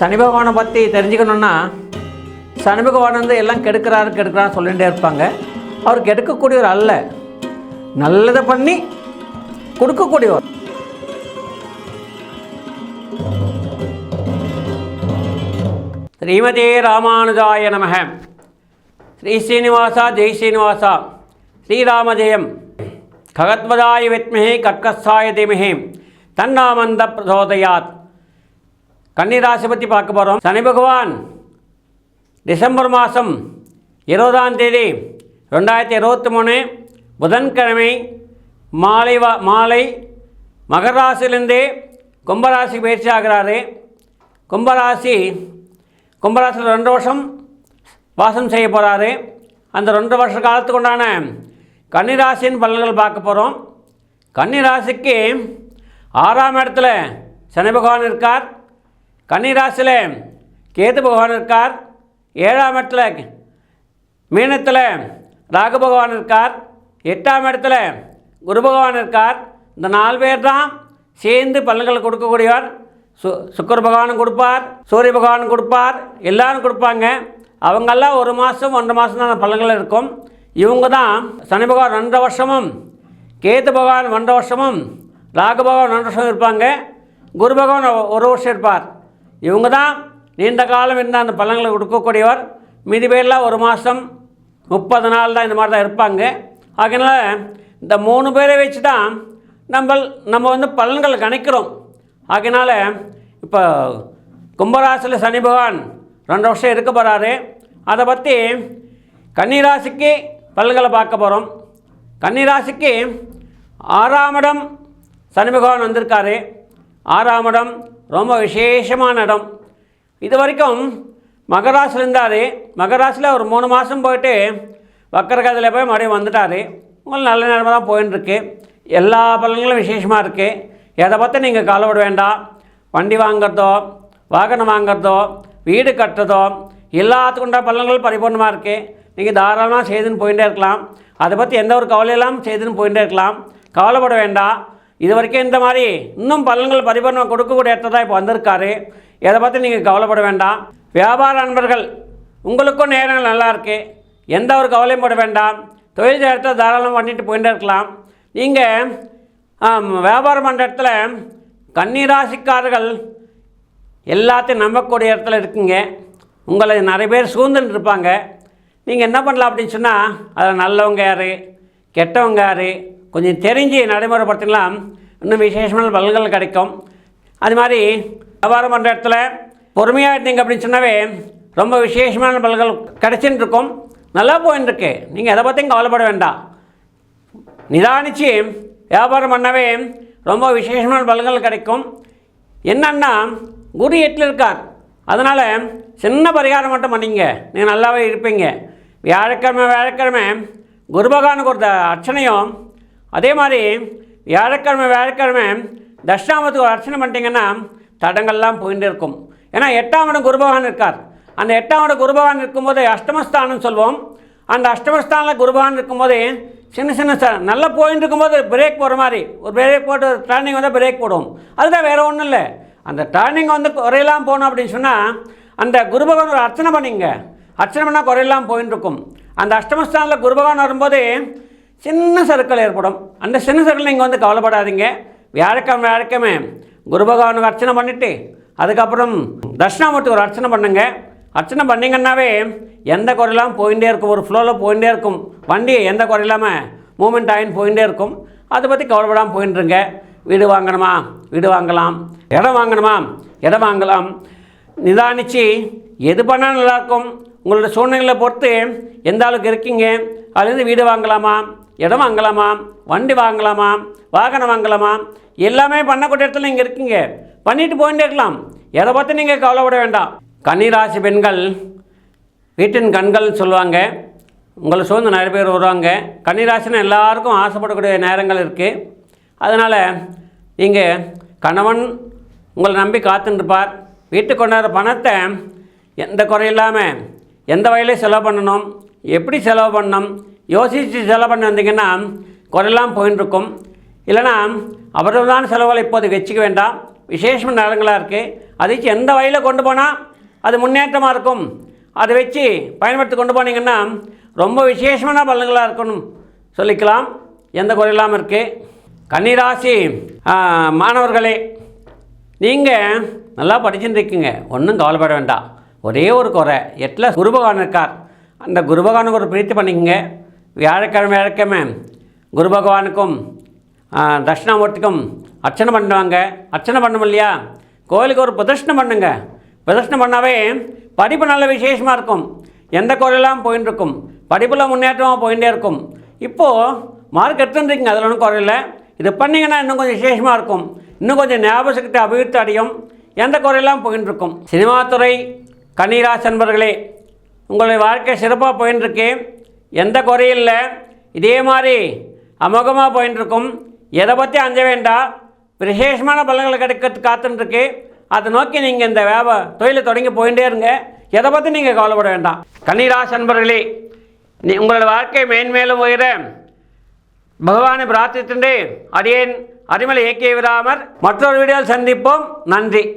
சனி பகவானை பற்றி தெரிஞ்சுக்கணுன்னா சனி பகவான் வந்து எல்லாம் கெடுக்கிறாரு கெடுக்கிறான்னு சொல்லிகிட்டே இருப்பாங்க. அவர் கெடுக்கக்கூடியவர் அல்ல. நல்லதை பண்ணி கொடுக்கக்கூடியவர். ஸ்ரீமதே ராமானுஜாய நமக. ஸ்ரீ ஸ்ரீனிவாசா ஜெய் ஸ்ரீனிவாசா ஸ்ரீராமஜெயம். ககத்வதாய வித்மஹே கற்கஸ்தாய தீமஹே. தன்னாமந்த பிரசோதயாத். கன்னிராசி பற்றி பார்க்க போகிறோம் சனி பகவான் டிசம்பர் மாதம் இருபதாம் தேதி ரெண்டாயிரத்தி இருபத்தி மூணு புதன்கிழமை மாலை வா மாலை மகராசிலிருந்து கும்பராசி பயிற்சி ஆகிறாரு. கும்பராசி கும்பராசியில் ரெண்டு வருஷம் வாசம் செய்ய போகிறாரு அந்த ரெண்டு வருஷ காலத்துக்கு உண்டான கன்னிராசியின் பலன்கள் பார்க்க போகிறோம் கன்னிராசிக்கு ஆறாம் இடத்துல சனி பகவான் இருக்கார். கன்னிராசியில் கேது பகவான் இருக்கார். ஏழாம் இடத்துல மீனத்தில் ராகு பகவான் இருக்கார். எட்டாம் இடத்துல குரு பகவான் இருக்கார். இந்த நாலு பேர் தான் சேர்ந்து பலன்களை கொடுக்கக்கூடியவர். சு சுக்கர பகவானும் கொடுப்பார் சூரிய பகவானும் கொடுப்பார் எல்லாரும் கொடுப்பாங்க. அவங்கெல்லாம் ஒரு மாதம் ஒன்றரை மாதம் தான் பலன்கள் இருக்கும். இவங்க தான் சனி பகவான் ரெண்டரை வருஷமும் கேது பகவான் ஒன்றரை வருஷமும் ராகு பகவான் ரெண்டு வருஷம் இருப்பாங்க. குரு பகவான் ஒரு வருஷம் இருப்பார். இவங்க தான் நீண்ட காலம் இருந்த அந்த பலன்களை கொடுக்கக்கூடியவர் மீதி பேர்லாம் ஒரு மாதம் முப்பது நாள் தான் இந்த மாதிரி தான் இருப்பாங்க. அதனால் இந்த மூணு பேரை வச்சு தான் நம்ம நம்ம வந்து பலன்கள் கணிக்கிறோம். அதனால் இப்போ கும்பராசியில் சனி பகவான் ரெண்டு வருஷம் இருக்க போகிறாரு அதை பற்றி கன்னிராசிக்கு பலன்களை பார்க்க போகிறோம் கன்னிராசிக்கு ஆறாம் இடம் சனி பகவான் வந்திருக்காரு. ஆறாம் இடம் ரொம்ப விசேஷமான இடம். இது வரைக்கும் மகராசில் இருந்தார் மகராசில் ஒரு மூணு மாதம் போயிட்டு வக்கரகதில் போய் மறுபடியும் வந்துட்டார். உங்களுக்கு நல்ல நேரமாக தான் போயின்னு இருக்கு எல்லா பலன்களும் விசேஷமாக இருக்குது எதை பற்றி நீங்கள் கவலைப்பட வேண்டாம் வண்டி வாங்குறதோ வாகனம் வாங்குறதோ வீடு கட்டுறதோ எல்லாத்துக்குண்டா உண்டான பலன்கள் பரிபூர்ணமாக இருக்குது நீங்கள் தாராளமாக செய்துன்னு போயிட்டே இருக்கலாம். அதை பற்றி எந்த ஒரு கவலையெல்லாம் செய்துன்னு போயிட்டே இருக்கலாம். கவலைப்பட வேண்டாம் இது வரைக்கும் இந்த மாதிரி இன்னும் பலன்கள் பரிபூர்ணம் கொடுக்கக்கூடிய இடத்துல தான் இப்போ வந்திருக்காரு. எதை பற்றி நீங்கள் கவலைப்பட வேண்டாம். வியாபார நண்பர்கள் உங்களுக்கும் நேரம் நல்லாயிருக்கு எந்த ஒரு கவலையும் பட வேண்டாம். தொழில் இடத்துல தாராளம் பண்ணிட்டு போயிட்டே இருக்கலாம். நீங்கள் வியாபாரம் பண்ணுற இடத்துல கன்னிராசிக்காரர்கள் எல்லாத்தையும் நம்பக்கூடிய இடத்துல இருக்குங்க. உங்களை நிறைய பேர் சூழ்ந்துட்டு இருப்பாங்க. நீங்கள் என்ன பண்ணலாம் அப்படின்னு சொன்னால் அதில் நல்லவங்க யார்? கெட்டவங்க யார்? கொஞ்சம் தெரிஞ்சு நடைமுறைப்படுத்திக்கலாம். இன்னும் விசேஷமான பலன்கள் கிடைக்கும். அது மாதிரி வியாபாரம் பண்ணுற இடத்துல பொறுமையாக இருந்தீங்க அப்படின்னு சொன்னாவே ரொம்ப விசேஷமான பலன்கள் கிடைச்சின்னு இருக்கும் நல்லா போயின்னு இருக்கு நீங்கள் எதை பற்றியும் கவலைப்பட வேண்டாம். நிதானித்து வியாபாரம் பண்ணவே ரொம்ப விசேஷமான பலன்கள் கிடைக்கும். என்னன்னா குரு எட்டில் இருக்கார். அதனால் சின்ன பரிகாரம் மட்டும் பண்ணிங்க. நீங்கள் நல்லாவே இருப்பீங்க. வியாழக்கிழமை வியாழக்கிழமை குருபகவானுக்கு ஒரு அர்ச்சனையும் அதே மாதிரி வியாழக்கிழமை வியாழக்கிழமை தட்சிணாமத்துக்கு ஒரு அர்ச்சனை பண்ணிட்டீங்கன்னா தடங்கள்லாம் போயிட்டு இருக்கும். ஏன்னா எட்டாம் இடம் குருபகவான் இருக்கார். அந்த எட்டாம் இடம் குருபகவான் இருக்கும்போது அஷ்டமஸ்தானம் சொல்வோம். அந்த அஷ்டமஸ்தானில் குருபகவான் இருக்கும்போது சின்ன சின்ன ச நல்லா போயின்னு இருக்கும்போது பிரேக் போகிற மாதிரி. ஒரு பிரேக் போட்டு டர்னிங் வந்து பிரேக் போடுவோம். அதுதான் வேறு ஒன்றும் இல்லை. அந்த டர்னிங் வந்து குறையெல்லாம் போகணும் அப்படின்னு சொன்னால் அந்த குருபகவான் ஒரு அர்ச்சனை பண்ணிங்க அர்ச்சனை பண்ணால் குறையெல்லாம் போயின்னு இருக்கும். அந்த அஷ்டமஸ்தானில் குருபகவான் வரும்போது சின்ன சர்க்கிள் ஏற்படும். அந்த சின்ன சர்க்கிள் நீங்கள் வந்து கவலைப்படாதீங்க. வியாழக்கிழமை வியாழக்கிழமை குரு பகவானுக்கு அர்ச்சனை பண்ணிவிட்டு அதுக்கப்புறம் தட்சிணாமூர்த்தி ஒரு அர்ச்சனை பண்ணுங்க. அர்ச்சனை பண்ணிங்கன்னாவே எந்த குறையில்லாமல் போயிட்டே இருக்கும். ஒரு ஃப்ளோவில் போயிட்டே இருக்கும். வண்டி எந்த குறையில்லாமல் மூமெண்ட் ஆகின்னு போயிட்டே இருக்கும். அதை பற்றி கவலைப்படாமல் போயிட்டுருங்க வீடு வாங்கணுமா? வீடு வாங்கலாம். இடம் வாங்கணுமா? இடம் வாங்கலாம். நிதானித்து எது பண்ணால் நல்லாயிருக்கும் உங்களோட சூழ்நிலையை பொறுத்து எந்த அளவுக்கு இருக்கீங்க? அதுலேருந்து வீடு வாங்கலாமா? இடம் வாங்கலாமா? வண்டி வாங்கலாமா? வாகனம் வாங்கலாமா? எல்லாமே பண்ணக்கூடிய இடத்துல நீங்கள் இருக்கீங்க. பண்ணிட்டு போயிட்டே இருக்கலாம். எதை பார்த்து நீங்கள் கவலைப்பட வேண்டாம். கன்னிராசி பெண்கள் வீட்டின் கண்கள்னு சொல்லுவாங்க. உங்களை சூழ்ந்து நிறைய பேர் வருவாங்க. கன்னிராசின்னு எல்லாருக்கும் ஆசைப்படக்கூடிய நேரங்கள் இருக்குது அதனால் நீங்கள் கணவன் உங்களை நம்பி காத்துருப்பார் வீட்டுக்கு கொண்டாடுற பணத்தை எந்த குறையில்லாமல் எந்த வகையிலையும் செலவு பண்ணணும். எப்படி செலவு பண்ணணும்? யோசித்து செலவு பண்ண வந்தீங்கன்னா குறையெல்லாம் போயின்னு இருக்கும் இல்லைனா தான் செலவுகளை இப்போது வச்சுக்க வேண்டாம். விசேஷமான நேரங்களாக இருக்குது அதை வச்சு எந்த வழியில் கொண்டு போனால் அது முன்னேற்றமாக இருக்கும்? அதை வச்சு பயன்படுத்தி கொண்டு போனீங்கன்னா ரொம்ப விசேஷமான பலன்களாக இருக்கணும். சொல்லிக்கலாம். எந்த குறையில்லாமல் இருக்குது கன்னிராசி மாணவர்களே நீங்கள் நல்லா படிச்சுட்டு ஒன்றும் கவலைப்பட வேண்டாம். ஒரே ஒரு குறை. எட்டில் குருபகவான் இருக்கார். அந்த குருபகவானுக்கு ஒரு பிரீத்தி பண்ணிக்கங்க. வியாழக்கிழமை வியாழக்கிழமை குரு பகவானுக்கும் தட்சிணாமூர்த்திக்கும் அர்ச்சனை பண்ணுவாங்க. அர்ச்சனை பண்ணணும் இல்லையா? கோயிலுக்கு ஒரு பிரதர்ஷனம் பண்ணுங்க. பிரதர்ஷனம் பண்ணாவே படிப்பு நல்ல விசேஷமாக இருக்கும். எந்த குறையெல்லாம் போயின்னு இருக்கும் படிப்பில் முன்னேற்றமாக போயிட்டே இருக்கும். இப்போது மார்க் எடுத்துட்டுருக்கீங்க அதில் ஒன்றும் குறையில்லை இது பண்ணிங்கன்னா இன்னும் கொஞ்சம் விசேஷமாக இருக்கும். இன்னும் கொஞ்சம் ஞாபக சக்தி அபிவிருத்தி அடையும். எந்த குறையெல்லாம் போயின்னு இருக்கும் சினிமா துறை உங்களுடைய வாழ்க்கை சிறப்பாக போயின்னு இருக்கேன் எந்த குறையும் இல்லை இதே மாதிரி அமோகமாக போயின்னு இருக்கும் எதை பற்றி அஞ்ச வேண்டாம் விசேஷமான பலன்கள் கிடைக்கிறது காத்துருக்கு அதை நோக்கி நீங்கள் இந்த வியாப தொழிலை தொடங்கி போயிட்டே இருங்க. எதை பற்றி நீங்கள் கவலைப்பட வேண்டாம். கன்னிராசி அன்பர்களே நீ உங்களோட வாழ்க்கை மேன்மேலும் உயர பகவானை பிரார்த்தித்துண்டு அடியேன் அடிமலை இயக்கிய விடாமற் மற்றொரு வீடியோவில் சந்திப்போம். நன்றி.